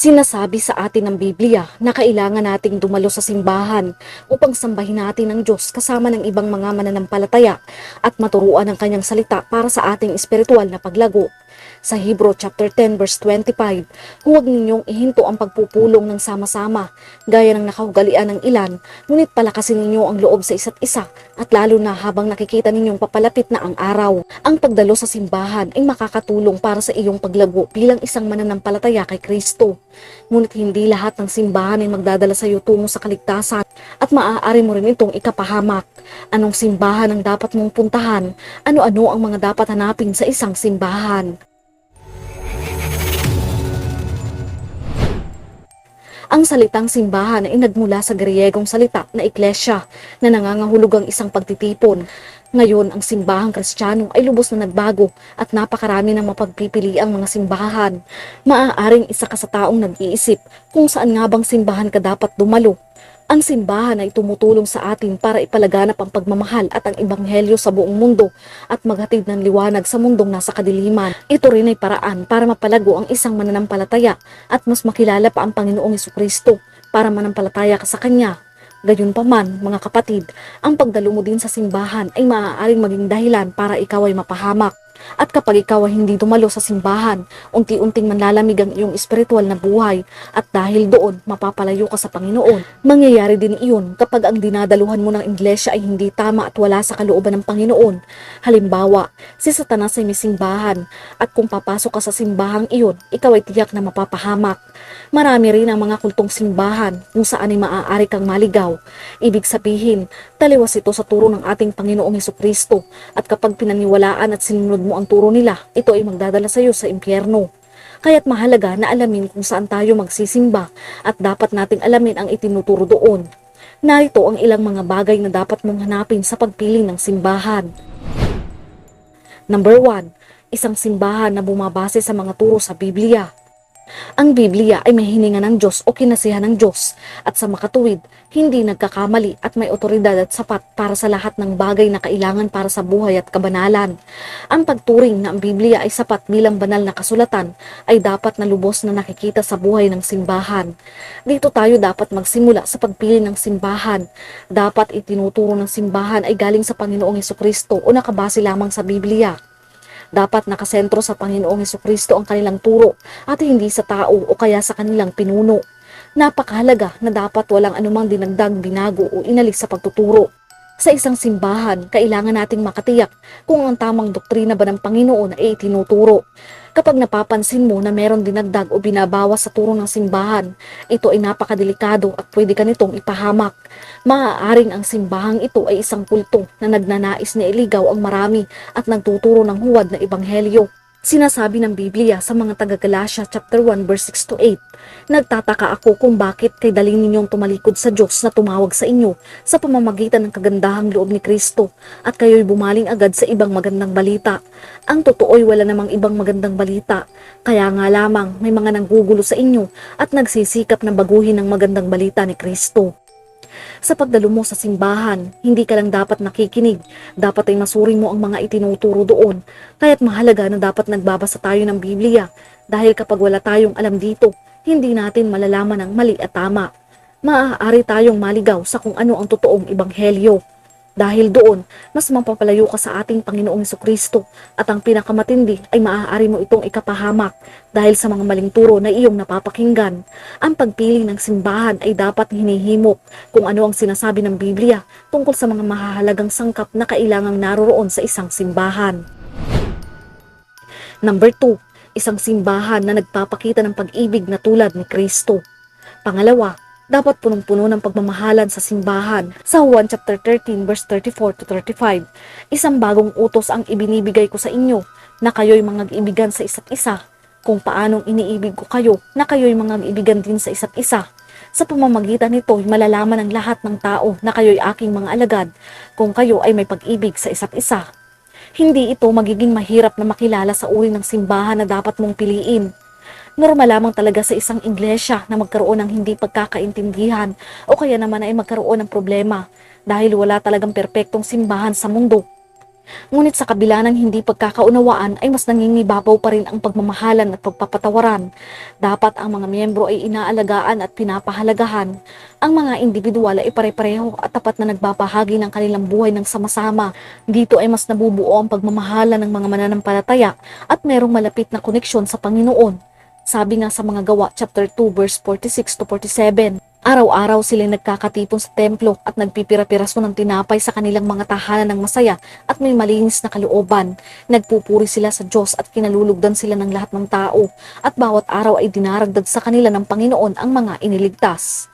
Sinasabi sa atin ng Biblia na kailangan nating dumalo sa simbahan upang sambahin natin ang Diyos kasama ng ibang mga mananampalataya at maturuan ang kanyang salita para sa ating espiritual na paglago. Sa Hebrew chapter 10 verse 25, huwag ninyong ihinto ang pagpupulong ng sama-sama, gaya ng nakaugalian ng ilan, ngunit palakasin ninyo ang loob sa isa't isa at lalo na habang nakikita ninyong papalapit na ang araw. Ang pagdalo sa simbahan ay makakatulong para sa iyong paglago bilang isang mananampalataya kay Kristo. Ngunit hindi lahat ng simbahan ay magdadala sa iyo tungo sa kaligtasan at maaari mo rin itong ikapahamak. Anong simbahan ang dapat mong puntahan? Ano-ano ang mga dapat hanapin sa isang simbahan? Ang salitang simbahan ay nagmula sa Griyegong salita na iglesia na nangangahulugang isang pagtitipon. Ngayon, ang simbahang kristyano ay lubos na nagbago at napakarami ng mapagpipili ang mga simbahan. Maaaring isa ka sa taong nag-iisip kung saan nga bang simbahan ka dapat dumalo. Ang simbahan ay tumutulong sa atin para ipalaganap ang pagmamahal at ang ebanghelyo sa buong mundo at maghatid ng liwanag sa mundong nasa kadiliman. Ito rin ay paraan para mapalago ang isang mananampalataya at mas makilala pa ang Panginoong Kristo para manampalataya ka sa Kanya. Gayunpaman, mga kapatid, ang pagdalo mo din sa simbahan ay maaaring maging dahilan para ikaw ay mapahamak. At kapag ikaw ay hindi dumalo sa simbahan, unti-unting manlalamig ang iyong espiritual na buhay at dahil doon mapapalayo ka sa Panginoon. Mangyayari din iyon kapag ang dinadaluhan mo ng iglesia ay hindi tama at wala sa kalooban ng Panginoon. Halimbawa, si Satanas ay may simbahan at kung papasok ka sa simbahang iyon, ikaw ay tiyak na mapapahamak. Marami rin ang mga kultong simbahan kung saan ay maaari kang maligaw. Ibig sabihin, taliwas ito sa turo ng ating Panginoong Heso Kristo at kapag pinaniwalaan at sinunod mo ang turo nila, ito ay magdadala sa iyo sa impyerno. Kaya't mahalaga na alamin kung saan tayo magsisimba at dapat nating alamin ang itinuturo doon. Narito ang ilang mga bagay na dapat mong hanapin sa pagpili ng simbahan. Number 1. Isang simbahan na bumabase sa mga turo sa Biblia. Ang Biblia ay may hininga ng Diyos o kinasihan ng Diyos at sa makatuwid, hindi nagkakamali at may otoridad at sapat para sa lahat ng bagay na kailangan para sa buhay at kabanalan. Ang pagturing na ang Biblia ay sapat bilang banal na kasulatan ay dapat na lubos na nakikita sa buhay ng simbahan. Dito tayo dapat magsimula sa pagpili ng simbahan. Dapat itinuturo ng simbahan ay galing sa Panginoong Heso Kristo o nakabase lamang sa Biblia. Dapat nakasentro sa Panginoong Heso Kristo ang kanilang turo at hindi sa tao o kaya sa kanilang pinuno. Napakahalaga na dapat walang anumang dinagdag, binago o inalis sa pagtuturo. Sa isang simbahan, kailangan nating makatiyak kung ang tamang doktrina ba ng Panginoon ay itinuturo. Kapag napapansin mo na meron dinagdag o binabawas sa turo ng simbahan, ito ay napakadelikado at pwede ka nitong ipahamak. Maaaring ang simbahang ito ay isang kulto na nagnanais na iligaw ang marami at nagtuturo ng huwad na ebanghelyo. Sinasabi ng Biblia sa mga taga-Galatia chapter 1 verse 6 to 8, Nagtataka ako kung bakit kay dali ninyong tumalikod sa Diyos na tumawag sa inyo sa pamamagitan ng kagandahang loob ni Kristo at kayo'y bumaling agad sa ibang magandang balita. Ang totoo'y wala namang ibang magandang balita, kaya nga lamang may mga nanggugulo sa inyo at nagsisikap na baguhin ang magandang balita ni Kristo. Sa pagdalo mo sa simbahan, hindi ka lang dapat nakikinig, dapat ay masuring mo ang mga itinuturo doon. Kaya't mahalaga na dapat nagbabasa tayo ng Biblia dahil kapag wala tayong alam dito, hindi natin malalaman ang mali at tama. Maaari tayong maligaw sa kung ano ang totoong ebanghelyo. Dahil doon, mas mapapalayo ka sa ating Panginoong Kristo at ang pinakamatindi ay maaari mo itong ikapahamak dahil sa mga maling turo na iyong napapakinggan. Ang pagpili ng simbahan ay dapat hinihimok kung ano ang sinasabi ng Biblia tungkol sa mga mahahalagang sangkap na kailangang naroroon sa isang simbahan. Number 2, isang simbahan na nagpapakita ng pag-ibig na tulad ni Kristo. Pangalawa, dapat punong-puno ng pagmamahalan sa simbahan. Sa 1 chapter 13 verse 34 to 35, isang bagong utos ang ibinibigay ko sa inyo na kayo'y mga ibigan sa isa't isa. Kung paanong iniibig ko kayo na kayo'y mga ibigan din sa isa't isa. Sa pamamagitan nito, malalaman ng lahat ng tao na kayo'y aking mga alagad kung kayo ay may pag-ibig sa isa't isa. Hindi ito magiging mahirap na makilala sa uri ng simbahan na dapat mong piliin normal lamang talaga sa isang iglesia na magkaroon ng hindi pagkakaintindihan o kaya naman ay magkaroon ng problema dahil wala talagang perpektong simbahan sa mundo. Ngunit sa kabila ng hindi pagkakaunawaan ay mas nangingibabaw pa rin ang pagmamahalan at pagpapatawaran. Dapat ang mga miyembro ay inaalagaan at pinapahalagahan. Ang mga individual ay pare-pareho at tapat na nagbabahagi ng kanilang buhay ng sama-sama. Dito ay mas nabubuo ang pagmamahala ng mga mananampalataya at merong malapit na koneksyon sa Panginoon. Sabi nga sa mga gawa chapter 2 verse 46 to 47. Araw-araw silang nagkakatipon sa templo at nagpipira-piraso ng tinapay sa kanilang mga tahanan ng masaya at may malinis na kalooban. Nagpupuri sila sa Diyos at kinalulugdan sila ng lahat ng tao at bawat araw ay dinaragdag sa kanila ng Panginoon ang mga iniligtas.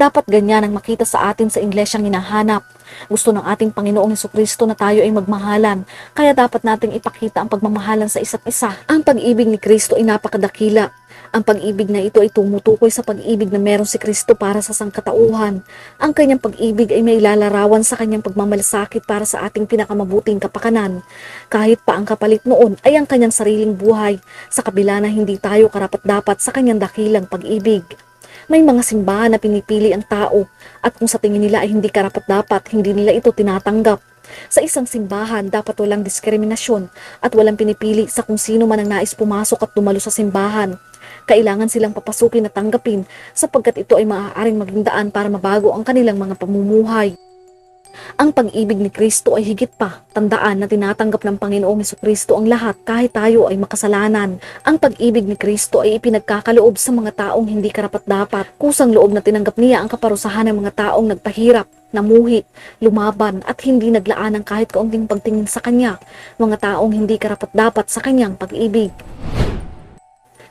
Dapat ganyan ang makita sa atin sa inglesyang hinahanap. Gusto ng ating Panginoong Heso Kristo na tayo ay magmahalan, kaya dapat nating ipakita ang pagmamahalan sa isa't isa. Ang pag-ibig ni Kristo ay napakadakila. Ang pag-ibig na ito ay tumutukoy sa pag-ibig na meron si Kristo para sa sangkatauhan. Ang kanyang pag-ibig ay may lalarawan sa kanyang pagmamalasakit para sa ating pinakamabuting kapakanan. Kahit pa ang kapalit noon ay ang kanyang sariling buhay, sa kabila na hindi tayo karapat-dapat sa kanyang dakilang pag-ibig. May mga simbahan na pinipili ang tao at kung sa tingin nila ay hindi karapat-dapat, hindi nila ito tinatanggap. Sa isang simbahan, dapat walang diskriminasyon at walang pinipili sa kung sino man ang nais pumasok at dumalo sa simbahan. Kailangan silang papasukin at tanggapin sapagkat ito ay maaaring maging daan para mabago ang kanilang mga pamumuhay. Ang pag-ibig ni Kristo ay higit pa. Tandaan na tinatanggap ng Panginoong Heso Kristo ang lahat kahit tayo ay makasalanan. Ang pag-ibig ni Kristo ay ipinagkakaloob sa mga taong hindi karapat-dapat. Kusang loob na tinanggap niya ang kaparusahan ng mga taong nagpahirap, namuhi, lumaban at hindi naglaan ng kahit kaunting pagtingin sa Kanya. Mga taong hindi karapat-dapat sa Kanyang pag-ibig.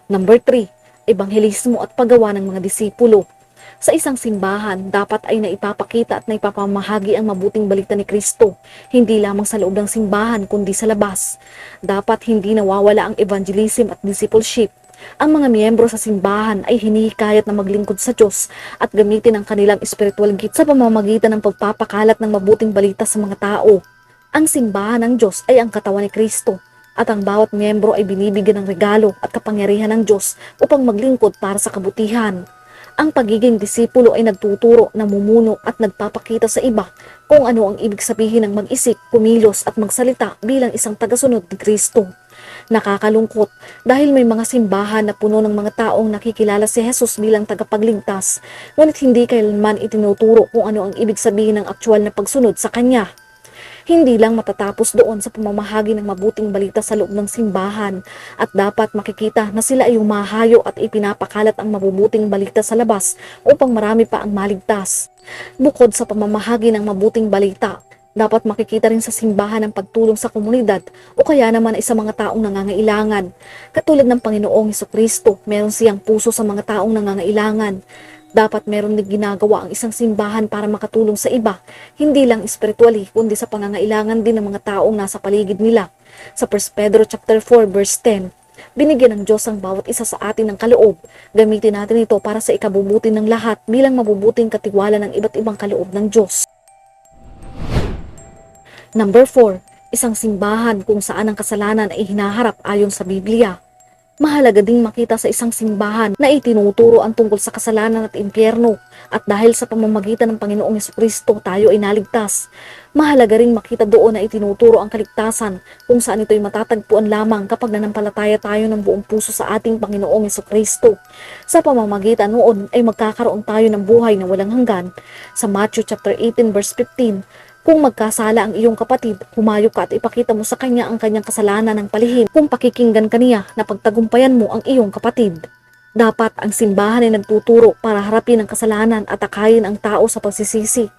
Number 3. Ebanghelismo at paggawa ng mga disipulo. Sa isang simbahan, dapat ay naipapakita at naipapamahagi ang mabuting balita ni Kristo, hindi lamang sa loob ng simbahan kundi sa labas. Dapat hindi nawawala ang evangelism at discipleship. Ang mga miyembro sa simbahan ay hinihikayat na maglingkod sa Diyos at gamitin ang kanilang spiritual gift sa pamamagitan ng pagpapakalat ng mabuting balita sa mga tao. Ang simbahan ng Diyos ay ang katawan ni Kristo at ang bawat miyembro ay binibigyan ng regalo at kapangyarihan ng Diyos upang maglingkod para sa kabutihan. Ang pagiging disipulo ay nagtuturo, namumuno at nagpapakita sa iba kung ano ang ibig sabihin ng mag-isip, kumilos at magsalita bilang isang tagasunod ni Kristo. Nakakalungkot dahil may mga simbahan na puno ng mga taong nakikilala si Jesus bilang tagapagligtas, ngunit hindi kailanman itinuturo kung ano ang ibig sabihin ng aktwal na pagsunod sa Kanya. Hindi lang matatapos doon sa pamamahagi ng mabuting balita sa loob ng simbahan at dapat makikita na sila ay umahayo at ipinapakalat ang mabubuting balita sa labas upang marami pa ang maligtas. Bukod sa pamamahagi ng mabuting balita, dapat makikita rin sa simbahan ang pagtulong sa komunidad o kaya naman ay sa mga taong nangangailangan. Katulad ng Panginoong Kristo, meron siyang puso sa mga taong nangangailangan. Dapat meron din ginagawa ang isang simbahan para makatulong sa iba, hindi lang espiritually kundi sa pangangailangan din ng mga taong nasa paligid nila. Sa 1 Pedro chapter 4 verse 10, binigyan ng Diyos ang bawat isa sa atin ng kaloob. Gamitin natin ito para sa ikabubuti ng lahat bilang mabubuting katiwala ng iba't ibang kaloob ng Diyos. Number 4, isang simbahan kung saan ang kasalanan ay hinaharap ayon sa Biblia. Mahalaga ding makita sa isang simbahan na itinuturo ang tungkol sa kasalanan at impyerno at dahil sa pamamagitan ng Panginoong Kristo tayo ay naligtas. Mahalaga ring makita doon na itinuturo ang kaligtasan kung saan ito'y matatagpuan lamang kapag nanampalataya tayo ng buong puso sa ating Panginoong Kristo. Sa pamamagitan noon ay magkakaroon tayo ng buhay na walang hanggan. Sa Matthew chapter 18 verse 15, kung magkasala ang iyong kapatid, humayo ka at ipakita mo sa kanya ang kanyang kasalanan ng palihim kung pakikinggan kaniya na pagtagumpayan mo ang iyong kapatid. Dapat ang simbahan ay nagtuturo para harapin ang kasalanan at akayin ang tao sa pagsisisi.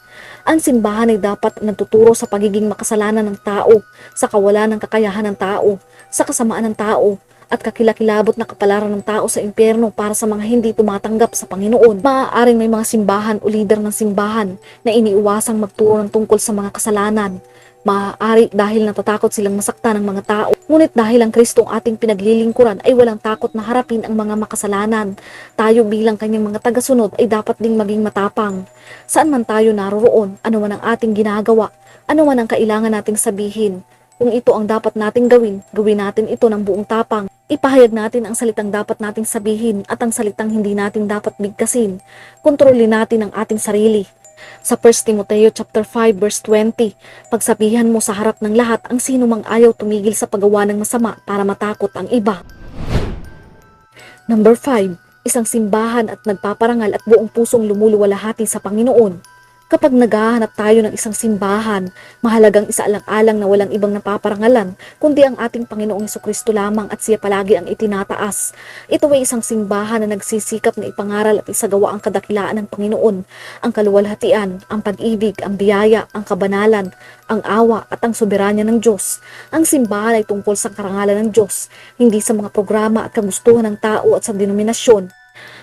Ang simbahan ay dapat nagtuturo sa pagiging makasalanan ng tao, sa kawalan ng kakayahan ng tao, sa kasamaan ng tao, at kakilakilabot na kapalaran ng tao sa impyerno para sa mga hindi tumatanggap sa Panginoon. Maaaring may mga simbahan o lider ng simbahan na iniiwasang magturo ng tungkol sa mga kasalanan. Maaari dahil natatakot silang masaktan ng mga tao. Ngunit dahil ang Kristo ang ating pinaglilingkuran ay walang takot na harapin ang mga makasalanan. Tayo bilang kanyang mga tagasunod ay dapat ding maging matapang. Saan man tayo naroroon, ano man ang ating ginagawa, ano man ang kailangan nating sabihin, kung ito ang dapat nating gawin, gawin natin ito ng buong tapang. Ipahayag natin ang salitang dapat nating sabihin at ang salitang hindi natin dapat bigkasin. Kontrolin natin ang ating sarili. Sa 1 Timoteo chapter 5 verse 20, pagsabihan mo sa harap ng lahat ang sino mang ayaw tumigil sa paggawa ng masama para matakot ang iba. Number 5, isang simbahan at nagpaparangal at buong pusong lumuluwalhati sa Panginoon. Kapag naghahanap tayo ng isang simbahan, mahalagang isaalang-alang na walang ibang napaparangalan, kundi ang ating Panginoong Kristo lamang at siya palagi ang itinataas. Ito ay isang simbahan na nagsisikap na ipangaral at isagawa ang kadakilaan ng Panginoon, ang kaluwalhatian, ang pag-ibig, ang biyaya, ang kabanalan, ang awa at ang soberanya ng Diyos. Ang simbahan ay tungkol sa karangalan ng Diyos, hindi sa mga programa at kagustuhan ng tao at sa denominasyon.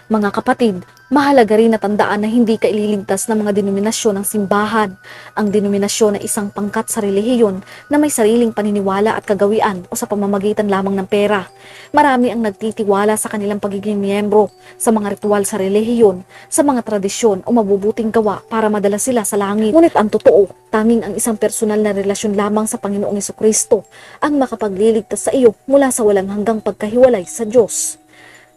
Mga kapatid, mahalaga rin na tandaan na hindi ka ililigtas ng mga denominasyon ng simbahan. Ang denominasyon ay isang pangkat sa relihiyon na may sariling paniniwala at kagawian o sa pamamagitan lamang ng pera. Marami ang nagtitiwala sa kanilang pagiging miyembro, sa mga ritual sa relihiyon, sa mga tradisyon o mabubuting gawa para madala sila sa langit. Ngunit ang totoo, tanging ang isang personal na relasyon lamang sa Panginoong Kristo ang makapagliligtas sa iyo mula sa walang hanggang pagkahiwalay sa Diyos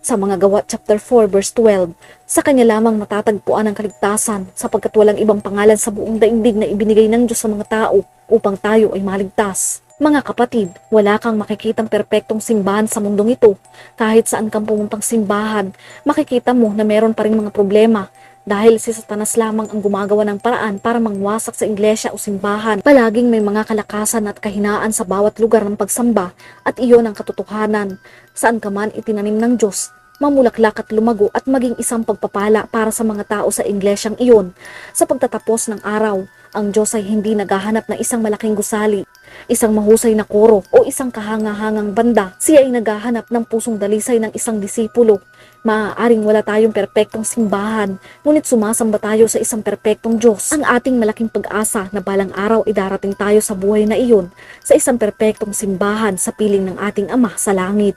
sa mga gawa chapter 4 verse 12, sa kanya lamang matatagpuan ang kaligtasan sapagkat walang ibang pangalan sa buong daigdig na ibinigay ng Diyos sa mga tao upang tayo ay maligtas. Mga kapatid, wala kang makikitang perpektong simbahan sa mundong ito. Kahit saan kang pumuntang simbahan, makikita mo na meron pa rin mga problema dahil si Satanas lamang ang gumagawa ng paraan para mangwasak sa iglesia o simbahan. Palaging may mga kalakasan at kahinaan sa bawat lugar ng pagsamba at iyon ang katotohanan. Saan ka man itinanim ng Diyos, mamulaklak at lumago at maging isang pagpapala para sa mga tao sa iglesyang iyon. Sa pagtatapos ng araw, ang Diyos ay hindi naghahanap ng isang malaking gusali, isang mahusay na koro o isang kahangahangang banda. Siya ay naghahanap ng pusong dalisay ng isang disipulo. Maaaring wala tayong perpektong simbahan, ngunit sumasamba tayo sa isang perpektong Diyos. Ang ating malaking pag-asa na balang araw ay darating tayo sa buhay na iyon sa isang perpektong simbahan sa piling ng ating Ama sa langit.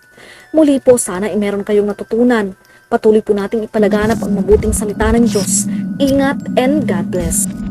Muli po sana ay meron kayong natutunan. Patuloy po nating ipalaganap ang mabuting salita ng Diyos. Ingat and God bless.